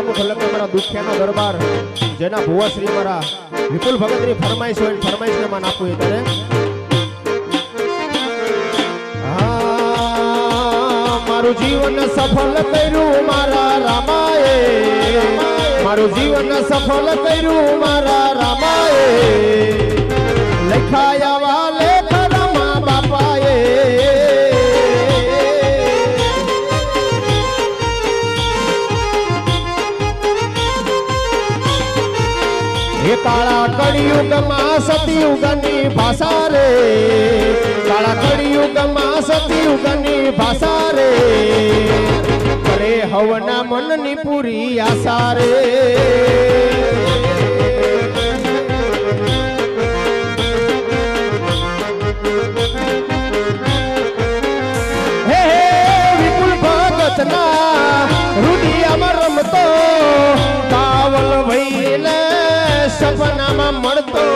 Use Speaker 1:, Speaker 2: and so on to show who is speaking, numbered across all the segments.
Speaker 1: પ્રમુખ લગ્ન મારા દુખિયાનો દરબાર, જેના ભુવાશ્રી મારા વિપુલ ભગતની ફરમાઈશ હોય ફરમાઈશને માન આપવું એ ત્યારે મારું જીવન સફળ કર્યું મારા રામાએ. મારું જીવન સફળ કર્યું મારા રામાએ. કાળા કળિયુગમાં સતયુગની ભાષા રે કાળા કળિયુગમાં સતયુગની ભાષા રે કરે હવના મનની પૂરી આશા રે મળતો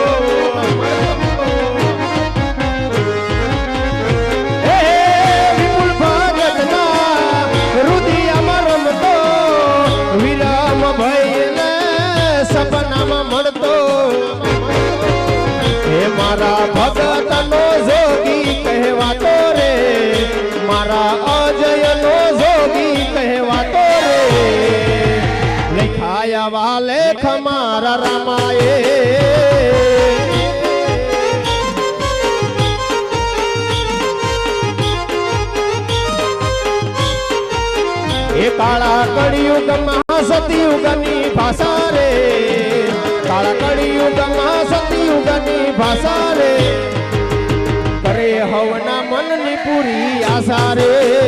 Speaker 1: વિપુલ ભગતના રુદિયામાં રમતો વિરામ મળતો હે મારા ભગતનો જોગી કહેવાતો રે મારા લેખાયા વાલેખ મારા રામાએ એ કાળા કળિયુગમાં સતયુગની ભાષા રે કાળા કળિયુગમાં સતયુગની ભાષા રે કરે હવના મનની પૂરી આશા રે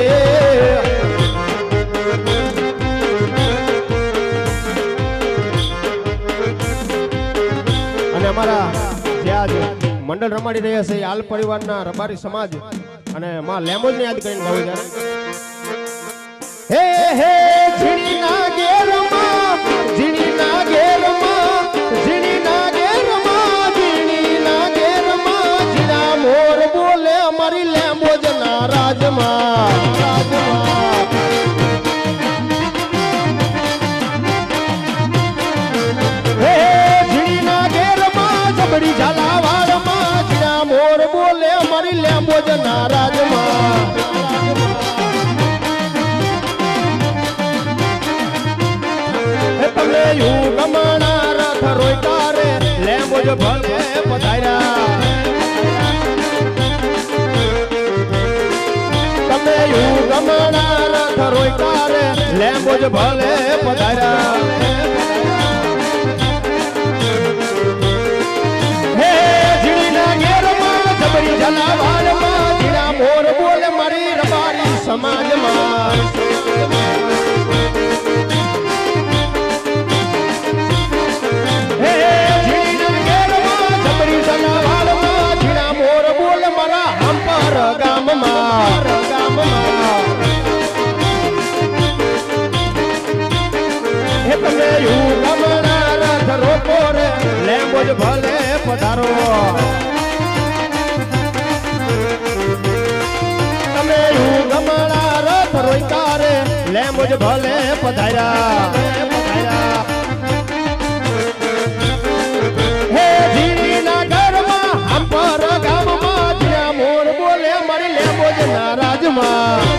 Speaker 1: અને અમારા જે આજ મંડળ રમાડી રહ્યા છે આલ પરિવારના રબારી સમાજ અને માં લેમોજને યાદ કરીને ત્યારે હે હે ઝીણીના ના ગેરમાં ઝીણીના ના ગેરમાં જીરા મોર બોલે અમારી લેમ્બોજના રાજમાં રાજમાં. બોલે અમારી લેમ્બોજના રાજમાં હે તમે યુ ગમણા રથ રોઈતા રે લેમ્બો જ પધાર્યા. તમે યુ ગમણા રથ રોઈતા રે લેમ્બો જ ભલે પધાર્યા. જલાવાળમાં ઝીણા મોર બોલે મારી રબારી સમાજમાં. હે લેમ્બો જ ભલે પધાર્યા પધાર્યા હે જીરીના ઘરમાં હમ પર ગામમાં જ્યાં મોર બોલે મારી લેમ્બો જ નારાજમાં